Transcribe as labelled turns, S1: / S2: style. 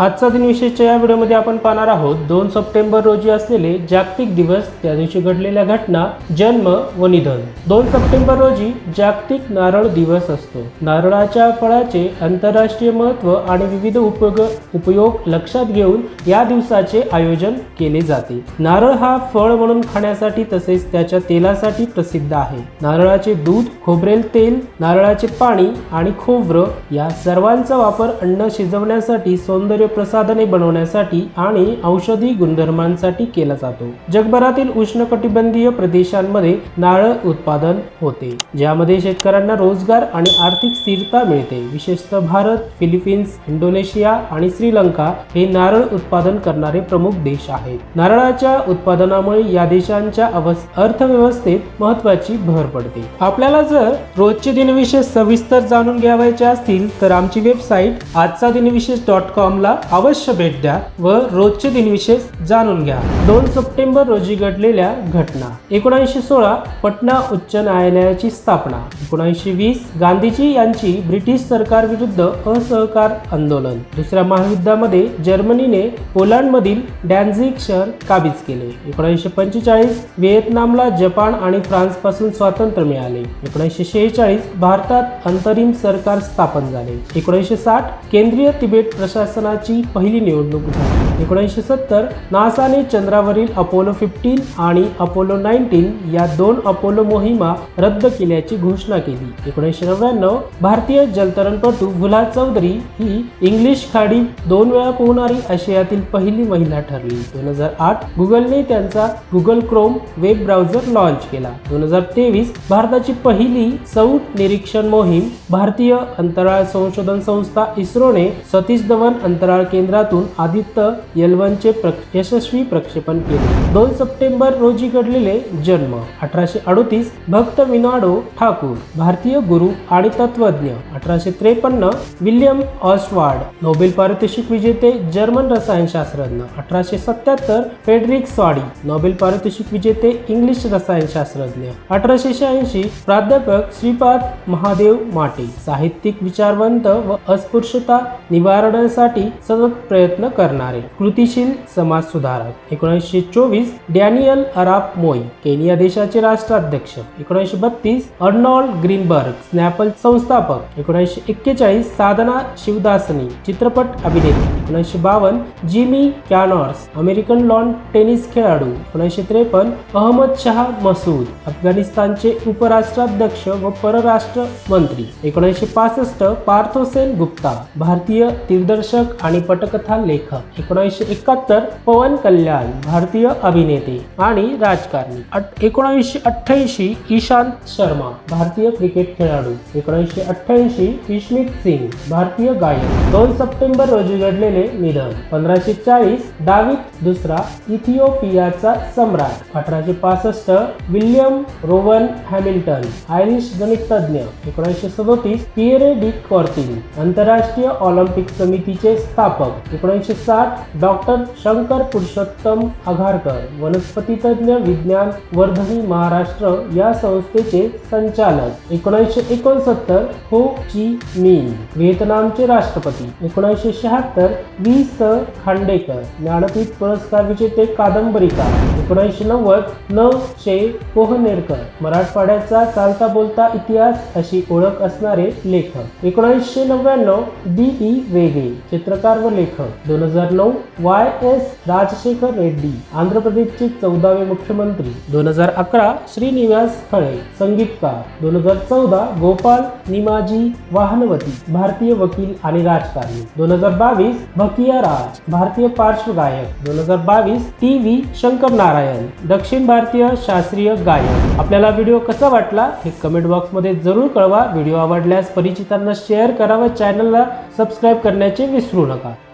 S1: आजचा दिन विशेषच्या या व्हिडिओमध्ये आपण पाहणार आहोत दोन सप्टेंबर रोजी असलेले जागतिक दिवस त्या दिवशी घडलेल्या घटना जन्म व निधन. दोन सप्टेंबर रोजी जागतिक नारळ दिवस असतो. नारळाच्या फळाचे आंतरराष्ट्रीय महत्त्व आणि विविध उपयोग उपयोग लक्षात घेऊन या दिवसाचे आयोजन केले जाते. नारळ हा फळ म्हणून खाण्यासाठी तसेच त्याच्या तेलासाठी प्रसिद्ध आहे. नारळाचे दूध खोबरेल तेल नारळाचे पाणी आणि खोबरं या सर्वांचा वापर अन्न शिजवण्यासाठी सौंदर्य प्रसाधने बनवण्यासाठी आणि औषधी गुणधर्मांसाठी केला जातो. जगभरातील उष्णकटिबंधीय प्रदेशांमध्ये नारळ उत्पादन होते ज्यामध्ये शेतकऱ्यांना रोजगार आणि आर्थिक स्थिरता मिळते. विशेषतः भारत फिलिपिन्स इंडोनेशिया आणि श्रीलंका हे नारळ उत्पादन करणारे प्रमुख देश आहेत. नारळाच्या उत्पादनामुळे या देशांच्या अर्थव्यवस्थेत महत्वाची भर पडते. आपल्याला जर रोजचे दिनविशेष सविस्तर जाणून घ्यावायचे असतील तर आमची वेबसाईट आजचा दिनविशेष डॉट कॉम ला अवश्य भेट द्या व रोजचे दिनविशेष जाणून घ्या. दोन सप्टेंबर रोजी घडलेल्या घटना. एकोणीसशे सोळा पटना उच्च न्यायालयाची स्थापना. एकोणीसशे वीस गांधीजी यांची ब्रिटिश सरकार विरुद्ध असहकार आंदोलन. दुसऱ्या महायुद्धामध्ये जर्मनीने पोलंडमधील डॅन्झिग शहर काबीज केले. एकोणीसशे पंचेचाळीस व्हिएतनामला जपान आणि फ्रान्सपासून स्वातंत्र्य मिळाले. एकोणीसशे शेहेचाळीस भारतात अंतरिम सरकार स्थापन झाले. एकोणीसशे साठ केंद्रीय तिबेट प्रशासनाची पहिली निवडणूक झाली. एकोणीसशे सत्तर नासाने चंद्रावरील अपोलो फिफ्टीन आणि अपोलो नाईन्टीन या दोन अपोलो मोहिमा रद्द केल्याची घोषणा केली. एकोणीसशे नव्याण्णव भारतीय जलतरणपटू भुला चौधरी ही इंग्लिश खाडी दोन वेळा पोहणारी आशियातील पहिली महिला ठरली. दोन हजार आठ गुगलने त्यांचा Google Chrome web browser launch केला. दोन हजार तेवीस भारताची पहिली सौर निरीक्षण मोहीम भारतीय अंतराळ संशोधन संस्था इस्रोने सतीश धवन अंतराळ केंद्रातून आदित्य यलवनचे प्रक- यशस्वी प्रक्षेपण केले. दोन सप्टेंबर रोजी घडलेले जन्म अठराशे अडोतीस भक्त विनाडो ठाकूर भारतीय गुरु आणि तत्वज्ञ अठराशे त्रेपन्न विल्यम ऑस्वार्ड नोबेल पारितोषिक विजेते जर्मन रसायनशास्त्रज्ञ अठराशे सत्याहत्तर फेडरिक स्वाडी नोबेल पारितोषिक विजेते इंग्लिश रसायनशास्त्रज्ञ अठराशे शहाऐंशी प्राध्यापक श्रीपाद महादेव माटे साहित्यिक विचारवंत व अस्पृश्यता निवारणासाठी सतत प्रयत्न करणारे कृतिशील समाज सुधारक. एकोणीसशे चोवीस डॅनियल अराप मोई केनिया देशाचे राष्ट्राध्यक्ष. एकोणीसशे बत्तीस अर्नॉल्ड ग्रीनबर्ग स्नॅपल संस्थापक. एकोणीसशे एक्केचाळीस साधना शिवदासनी चित्रपट अभिनेत्री एकोणीसशे बावन्न Jimmy Connors American lawn tennis खेळाडू. एकोणीसशे त्रेपन्न अहमद शहा मसूद अफगाणिस्तानचे उपराष्ट्राध्यक्ष व परराष्ट्र मंत्री. एकोणीसशे पासष्ट पार्थोसेन गुप्ता भारतीय दिग्दर्शक आणि पटकथा लेखक एकोणीसशे एकाहत्तर पवन कल्याण भारतीय अभिनेते आणि राजकारणी. एकोणीसशे अठ्ठ्याऐंशी ईशांत शर्मा भारतीय क्रिकेट खेळाडू. एकोणीसशे अठ्ठ्याऐंशी इश्मित सिंग भारतीय गायक. दोन सप्टेंबर रोजी घडलेले निधन. पंधराशे चाळीस डावित दुसरा इथिओपियाचा सम्राट. अठराशे पासष्ट विल्यम रोवन हॅमिल्टन आयरिश गणितज्ञ एकोणीसशे सदोतीस पिएरे डी कॉर्टिन आंतरराष्ट्रीय ऑलिम्पिक समितीचे संस्थापक एकोणीसशे साठ डॉक्टर शंकर पुरुषोत्तम आघारकर वनस्पतीतज्ञ विज्ञान वर्धनी महाराष्ट्र या संस्थेचे संचालक एकोणीसशे एकोणसत्तर हो ची मिन व्हिएतनामचे राष्ट्रपती एकोणीसशे शहात्तर वी स खांडेकर ज्ञानपीठ पुरस्कार विजेते कादंबरीकार एकोणीसशे नव्वद न शे पोहनेरकर मराठवाड्याचा चालता बोलता इतिहास अशी ओळख असणारे लेखक एकोणीसशे नव्याण्णव डी ई वेगे चित्रकार व लेखक. दोन हजार नऊ वाय एस राजशेखर रेड्डी आंध्र प्रदेशचे चौदावे मुख्यमंत्री. दोन हजार अकरा श्रीनिवास खळे संगीतकार. दोन हजार चौदा गोपाल निमाजी वाहनवती भारतीय वकील आणि राजकारणी. दोन हजार बावीस भकिया राज भारतीय पार्श्वगायक दोन हजार बावीस टी व्ही शंकर नारायण दक्षिण भारतीय शास्त्रीय गायक. आपल्याला व्हिडिओ कसा वाटला हे कमेंट बॉक्समध्ये जरूर कळवा. व्हिडिओ आवडल्यास परिचितांना शेअर करा व चॅनलला सबस्क्राईब करण्याचे विसरू नका. は。